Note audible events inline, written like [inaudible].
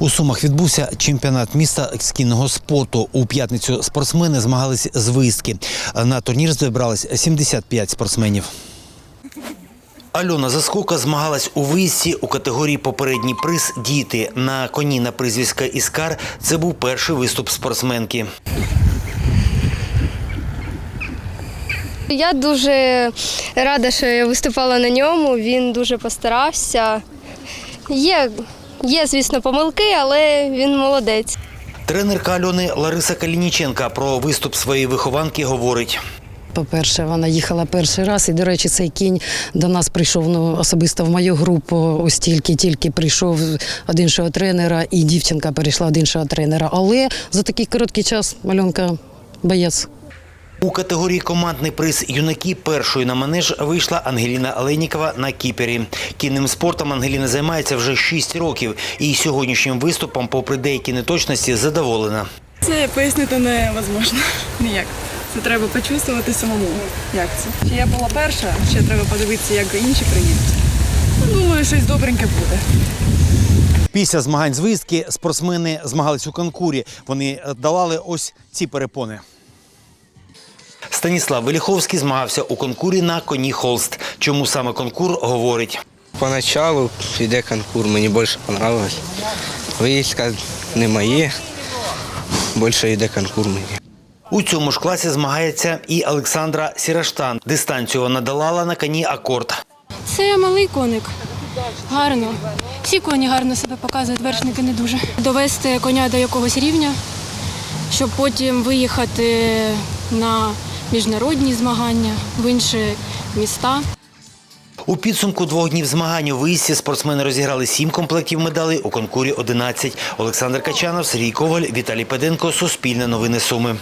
У Сумах відбувся чемпіонат міста з кінного спорту. У п'ятницю спортсмени змагались з виїздки. На турнір зібралось 75 спортсменів. Альона Заскока змагалась у виїзді у категорії попередній приз діти. На коні на прізвиська Іскар це був перший виступ спортсменки. Я дуже рада, що я виступала на ньому. Він дуже постарався. Є, є, звісно, помилки, але він молодець. Тренерка Альони Лариса Калініченка про виступ своєї вихованки говорить. По-перше, вона їхала перший раз, і, до речі, цей кінь до нас прийшов ну, особисто в мою групу. Ось тільки тільки прийшов од іншого тренера, і дівчинка перейшла від іншого тренера. Але за такий короткий час Альонка боєць. У категорії командний приз юнаки першою на манеж вийшла Ангеліна Алейнікова на кіпері. Кінним спортом Ангеліна займається вже 6 років і сьогоднішнім виступом, попри деякі неточності, задоволена. Це пояснити невозможно. [laughs] Ніяк. Це треба почувствувати самому. Як це? Ще я була перша, ще треба подивитися, як інші приїдуть. Ну, Думаю, щось добреньке буде. Після змагань з виїздки спортсмени змагались у конкурі. Вони долали ось ці перепони. Станіслав Веліховський змагався у конкурі на коні Холст. Чому саме конкур говорить? Поначалу йде конкур, мені більше понравилось. Виїздка не моє, більше йде конкур мені. У цьому ж класі змагається і Олександра Сіраштан. Дистанцію вона долала на коні акорд. Це малий коник. Гарно. Всі коні гарно себе показують, вершники не дуже. Довести коня до якогось рівня, щоб потім виїхати на міжнародні змагання в інші міста. У підсумку двох днів змагань у виїзді спортсмени розіграли сім комплектів медалей, у конкурі 11. Олександр Качанов, Сергій Коваль, Віталій Педенко. Суспільне новини Суми.